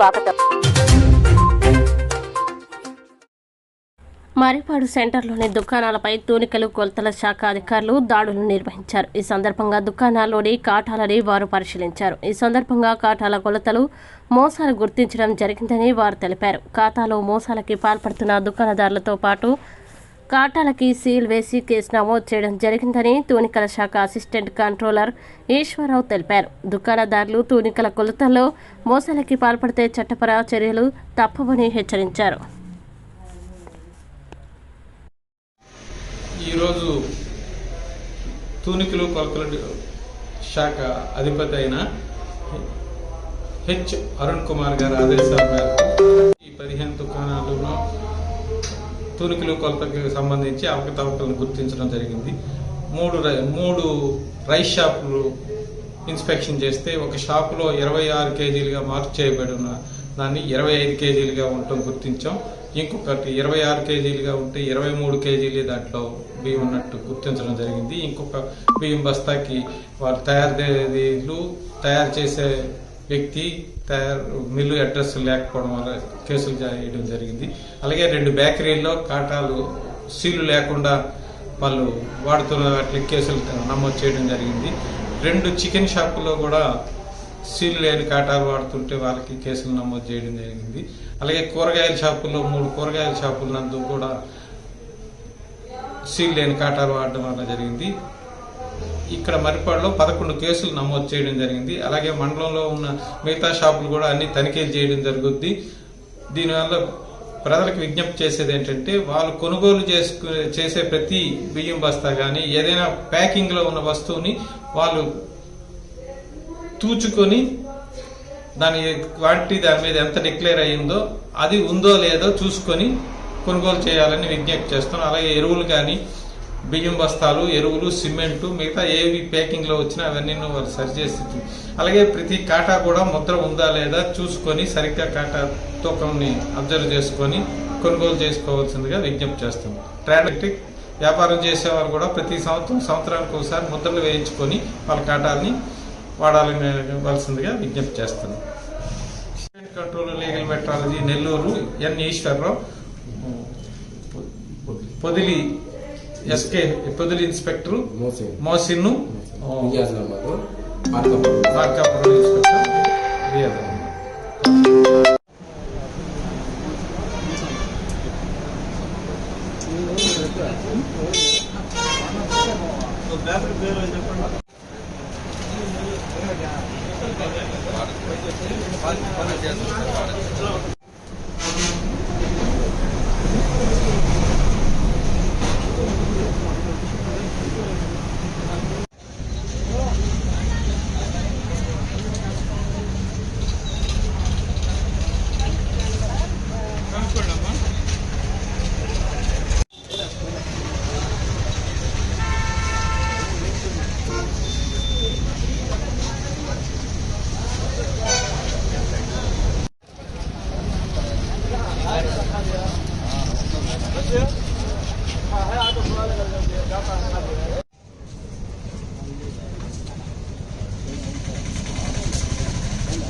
స్వాగతం. మరిపాడు సెంటర్లోని దుకాణాలపై తూనికలు కొలతల శాఖ అధికారులు దాడులు నిర్వహించారు. ఈ సందర్భంగా దుకాణాల్లోని కాటాలని వారు పరిశీలించారు. ఈ సందర్భంగా కాటాల కొలతలు మోసాలు గుర్తించడం జరిగిందని వారు తెలిపారు. ఖాతాలో మోసాలకి పాల్పడుతున్న దుకాణదారులతో పాటు కాటాలకి సీల్ వేసి కేసు నమోదు చేయడం జరిగిందని తూనికల శాఖ అసిస్టెంట్ కంట్రోలర్ ఈశ్వరరావు తెలిపారు. దుకాణదారులు తూనికల కొలతల్లో మోసాలకి పాల్పడితే చట్టపర చర్యలు తప్పవని హెచ్చరించారు. ఈరోజు తూనికలు కొలతల శాఖ అధిపతి అయిన హెచ్. అరుణ్ కుమార్ గారి ఆదేశాల మేరకు ఈ పదిహేను దుకాణాలను తూనికలు కొలతకు సంబంధించి అవకతవకలను గుర్తించడం జరిగింది. మూడు రై- మూడు రైస్ షాపులు ఇన్స్పెక్షన్ చేస్తే ఒక షాపులో ఇరవై ఆరు కేజీలుగా మార్క్ చేయబడి ఉన్న దాన్ని ఇరవై ఐదు కేజీలుగా ఉండటం గుర్తించాం. ఇంకొకటి ఇరవై ఆరు కేజీలుగా ఉంటే ఇరవై మూడు కేజీలు దాంట్లో బియ్యం ఉన్నట్టు గుర్తించడం జరిగింది. ఇంకొక బియ్యం బస్తాకి వాళ్ళు తయారు తయారు చేసే వ్యక్తి తయారు మిల్లు అడ్రస్ లేకపోవడం వల్ల కేసులు చేయడం జరిగింది. అలాగే రెండు బేకరీల్లో కాటాలు సీలు లేకుండా వాళ్ళు వాడుతున్న వాటి కేసులు నమోదు చేయడం జరిగింది. రెండు చికెన్ షాపుల్లో కూడా సీలు లేని కాటాలు వాడుతుంటే వాళ్ళకి కేసులు నమోదు చేయడం జరిగింది. అలాగే కూరగాయల షాపుల్లో మూడు కూరగాయల షాపుల నందు కూడా సీల్ లేని కాటాలు వాడడం వల్ల జరిగింది. ఇక్కడ మరిపాడులో పదకొండు కేసులు నమోదు చేయడం జరిగింది. అలాగే మండలంలో ఉన్న మిగతా షాపులు కూడా అన్ని తనిఖీలు చేయడం జరుగుద్ది. దీనివల్ల ప్రజలకు విజ్ఞప్తి చేసేది ఏంటంటే వాళ్ళు కొనుగోలు చేసుకునే చేసే ప్రతి బియ్యం బస్తా కానీ ఏదైనా ప్యాకింగ్లో ఉన్న వస్తువుని వాళ్ళు తూచుకొని దాని క్వాంటిటీ దాని మీద ఎంత డిక్లేర్ అయ్యిందో అది ఉందో లేదో చూసుకొని కొనుగోలు చేయాలని విజ్ఞప్తి చేస్తున్నాం. అలాగే ఎరువులు కానీ బియ్యం బస్తాలు ఎరువులు సిమెంటు మిగతా ఏవి ప్యాకింగ్లో వచ్చినా అవన్నీ వాళ్ళు సరి చేసి అలాగే ప్రతి కాటా కూడా ముద్ర ఉందా లేదా చూసుకొని సరిగ్గా కాటా తూకంని అబ్జర్వ్ చేసుకొని కొనుగోలు చేసుకోవాల్సిందిగా విజ్ఞప్తి చేస్తాం. ట్రాడక్టిక్ వ్యాపారం చేసేవారు కూడా ప్రతి సంవత్సరం సంవత్సరానికి ఒకసారి ముద్రలు వేయించుకొని వాళ్ళ కాటాలని వాడాలని వలసిందిగా విజ్ఞప్తి చేస్తాను control legal metrology Nellore N Eswararao. Podili SK Podili inspector మోసింగ్ Mohsin India's number markup Markapuram inspector Riyaz Ahmed.